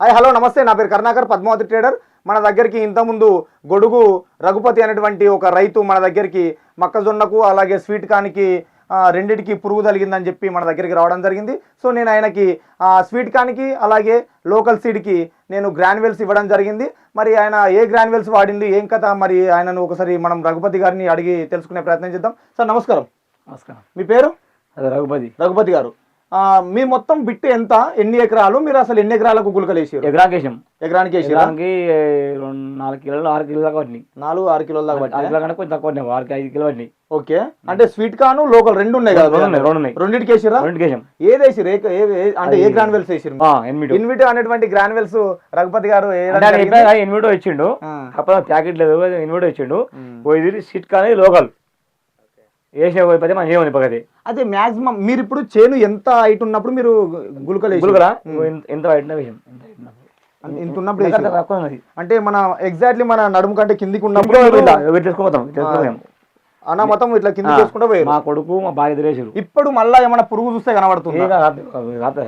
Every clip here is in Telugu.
హాయ్ హలో నమస్తే. నా పేరు కరుణాకర్ పద్మావతి ట్రేడర్. మన దగ్గరికి ఇంతకుముందు గొడుగు రఘుపతి అనేటువంటి ఒక రైతు మన దగ్గరికి మొక్కజొన్నకు అలాగే స్వీట్ కానికి రెండిటికి పురుగు తగిలిందని చెప్పి మన దగ్గరికి రావడం జరిగింది. సో నేను ఆయనకి స్వీట్ కానికి అలాగే లోకల్ సీడ్కి నేను గ్రాన్యువల్స్ ఇవ్వడం జరిగింది. మరి ఆయన ఏ గ్రాన్యువల్స్ వాడింది ఏం కథ మరి ఆయనను ఒకసారి మనం రఘుపతి గారిని అడిగి తెలుసుకునే ప్రయత్నం చేద్దాం. సార్ నమస్కారం. నమస్కారం. మీ పేరు? అదే రఘుపతి. రఘుపతి గారు. మీ మొత్తం బిట్టు ఎంత? ఎన్ని ఎకరాలు? మీరు అసలు ఎన్ని ఎకరాలకు గుళికలు వేసారు ఎకరానికి వేసారా ఎకరానికి రెండు నాలుగు కిలోలు ఆరు కిలోలు దాకా పట్టినాయి. నాలుగు ఆరు కిలోల దాకా ఆరు పట్టినాయా? కిలో కొంచెం తక్కువ పట్టినాయి ఆరుకి ఐదు కిలో పట్టినాయి. ఓకే. అంటే స్వీట్ కాను లోకల్ రెండు ఉన్నాయి కదా రెండు రెండు ఉన్నాయి. రెండింటికి వేసిరా రెండు కేసం ఏది వేసిరు అంటే ఏ గ్రాన్యువల్స్ వేసిరు ఎనిమిది. ఇన్విట్ అనేటువంటి గ్రాన్యువల్స్ రఘుపతి గారు ఎనిమిదో ఇచ్చిండు. కాకపోతే ప్యాకెట్ లేదు ఎనిమిదో ఇచ్చిండు. ఇది సిట్ కానీ లోకల్. వేసిన పోయిపోతే మనం ఏముంది పక్కది అదే మాక్సిమం మీరు ఇప్పుడు చేను ఎంత హైట్ ఉన్నప్పుడు మీరు? గులుగురా ఉమ్. ఎంత పట్టిన విషయం. ఇంత ఉన్నప్పుడు. తక్కువ ఉన్నది అంటే మన ఎగ్జాక్ట్లీ మన నడుము కంటే కిందికి ఉన్నప్పుడు అన్న మొత్తం ఇట్లా కిందికి వేసుకుంటూ పోయారు మా కొడుకు మా భార్య ఇప్పుడు మళ్ళా ఏమైనా పురుగు చూస్తే కనబడుతుంది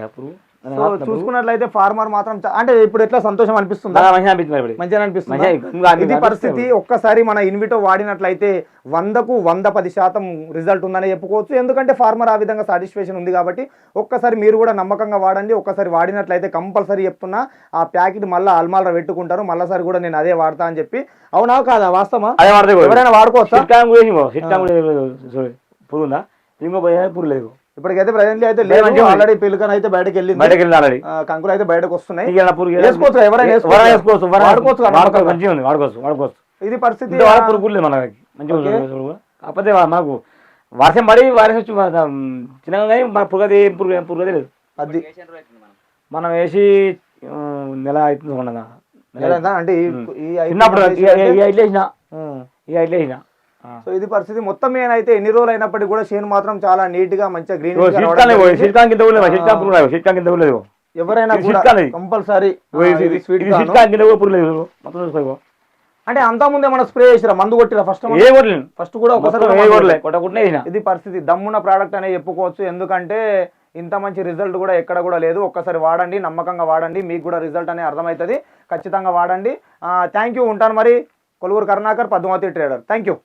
అప్పుడు సో చూసుకున్నట్లయితే ఫార్మర్ మాత్రం అంటే ఇప్పుడు ఎట్లా సంతోషం అనిపిస్తుంది? మంచిగా అనిపిస్తుంది? ఇది. పరిస్థితి ఒక్కసారి మన ఇన్విటో వాడినట్లయితే వందకు వంద పది శాతం రిజల్ట్ ఉందని చెప్పుకోవచ్చు. ఎందుకంటే ఫార్మర్ ఆ విధంగా సాటిస్ఫాక్షన్ ఉంది కాబట్టి ఒక్కసారి మీరు కూడా నమ్మకంగా వాడండి. ఒక్కసారి వాడినట్లయితే కంపల్సరీ చెప్తున్నా. ఆ ప్యాకెట్ మళ్ళీ అల్మాల పెట్టుకుంటారు. మళ్ళీసారి కూడా నేను అదే వాడతా అని చెప్పి. అవునా కాదా? వాస్తవా. ఎవరైనా వాడుకోవచ్చా? ఇంకో పురుగు లేదు. ఇప్పటికైతే ప్రజెంట్లీ అయితే లేదు. ఆల్రెడీ పిలుకన్ అయితే బయటకు వెళ్ళింది. బయటకు వెళ్ళి ఆల్రెడీ కంకులు అయితే బయటకు వస్తున్నాయి. వేసుకోవచ్చు ఎవరైనా వాడుకోవచ్చు. మంచిగా ఉంది వాడుకోవచ్చు వాడుకోవచ్చు. ఇది పరిస్థితి మనకి. మంచిగా. కాకపోతే మనకు వర్షం పడి వైరస్ వచ్చి చిన్నగా కానీ పురుగు లేదు. అది మనం వేసి నెల అవుతుంది ఉండగా అంటే ఈ- ఐదు వేసిన. ఈ వేసిన సో ఇది పరిస్థితి. మొత్తం ఏనైతే ఎన్ని రోజులు అయినప్పటికీ కూడా చేను మాత్రం చాలా నీట్గా మంచిగా గ్రీన్ ఎవరైనా. కంపల్సరీ అంటే అంతా ముందే మనం స్ప్రే చేసిరా? మందు కొట్టిరా ఫస్ట్ ఫస్ట్ కూడా ఒకసారి ఇది పరిస్థితి. దమ్మున్న ప్రోడక్ట్ అనే చెప్పుకోవచ్చు. ఎందుకంటే ఇంత మంచి రిజల్ట్ కూడా ఎక్కడ కూడా లేదు. ఒక్కసారి వాడండి నమ్మకంగా వాడండి. మీకు కూడా రిజల్ట్ అనేది అర్థమవుతుంది. ఖచ్చితంగా వాడండి. థ్యాంక్ యూ ఉంటాను మరి. Koluguru Karunakar Padmavathi trader. Thank you